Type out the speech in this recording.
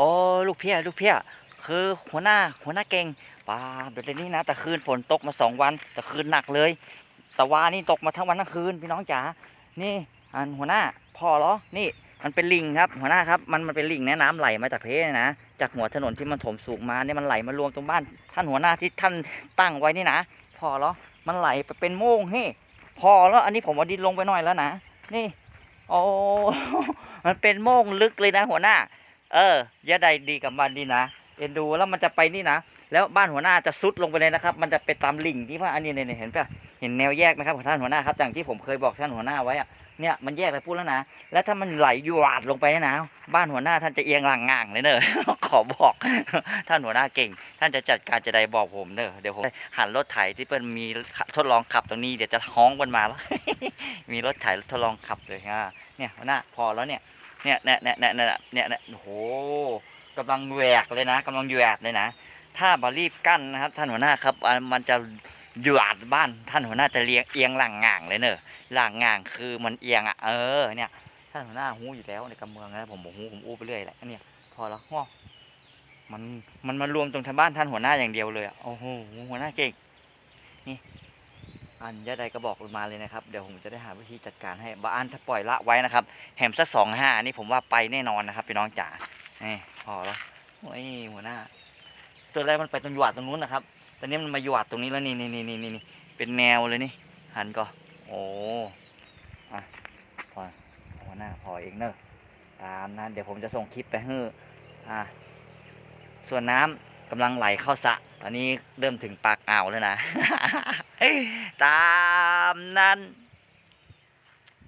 โอ้ลูกเพี้ยลูกเพี้ยคือหัวหน้าหัวหน้าเก่งปาเดี๋ยวนี้นะแต่คืนฝนตกมาสองวันแต่คืนหนักเลย แต่ว่านี่ตกมาทั้งวันทั้งคืนพี่น้องจ๋านี่อันหัวหน้าพอเหรอนี่มันเป็นลิงครับหัวหน้าครับมันมันเป็นลิงแนะน้ำไหลมาจากเพนะจากหัวถนนที่มันถมสูงมาเนี่ยมันไหลมารวมตรงบ้าน ท่านหัวหน้าที่ท่านตั้งไว้นี่นะพอเหรอมันไหลไปเป็นโม่งเฮ้พอแล้วอันนี้ผมเอาดินลงไปหน่อยแล้วนะนี่โอ้มันเป็นโม่งลึกเลยนะหัวหน้า เออยาใดดีกับมันดีนะเอ็นดูแล้วมันจะไปนี่นะ แล้วบ้านหัวหน้าจะซุดลงไปเลยนะครับ มันจะไปตามลิ่งที่ว่าอันนี้เนี่ยเห็นปะเห็นแนวแยกไหมครับของท่านหัวหน้าครับอย่างที่ผมเคยบอกท่านหัวหน้าไว้อะเนี่ยมันแยกไปพูดแล้วนะ แล้วถ้ามันไหลยวาดลงไปนยนะบ้านหัวหน้าท่านจะเอียงหลังง่างเลยเนอะขอบอก ท่านหัวหน้าเก่ง ท่านจะจัดการจะได้บอกผมเนอะเดี๋ยวผมหันรถไถที่เปิ้ลมีทดลองขับตรงนี้เดี๋ยวจะฮ้องมันมาแล้วมีรถไถทดลองขับเลยฮะเนี่ยหัวหน้าพอแล้วเนี่ย เนี่ยเนี่ยเนี่ยเนี่ยเนี่ยเนี่ยเนี่ยโอ้โหกำลังแหวกเลยนะกำลังแหวกเลยนะ ถ้าบารีบกั้นนะครับ ท่านหัวหน้าครับ มันจะหยวดบ้านท่านหัวหน้าจะเลียงเอียงหลังง่างเลยเนอะหลังง่างคือมันเอียงอะเออเนี่ยท่านหัวหน้าหูอยู่แล้วในกำเมืองนะผมบอกหูผมอู้ไปเรื่อยแหละเนี่ยพอแล้วง้อมันมันมารวมตรงทางบ้านท่านหัวหน้าอย่างเดียวเลยอะโอ้โหหัวหน้าเก่งนี่ อันยะใดก็บอกมาเลยนะครับ เดี๋ยวผมจะได้หาวิธีจัดการให้บ้านถ้าปล่อยละไว้นะครับ แหมสักสองห้านี่ผมว่าไปแน่นอนนะครับพี่น้องจ๋านี่พอแล้วโอ้ยหัวหน้า ตัวแรกมันไปตรงหยวดตรงนู้นนะครับ ตอนนี้มันมาหยวดตรงนี้แล้วนี่นี่นี่นี่นี่เป็นแนวเลยนี่ หันก็ โอ้อะพอหัวหน้าพอเองเนอะตามนั้นเดี๋ยวผมจะส่งคลิปไปให้อะส่วนน้ำ กำลังไหลเข้าสะ ตอนนี้เริ่มถึงปากอ่าวแล้วนะ ตามนั้น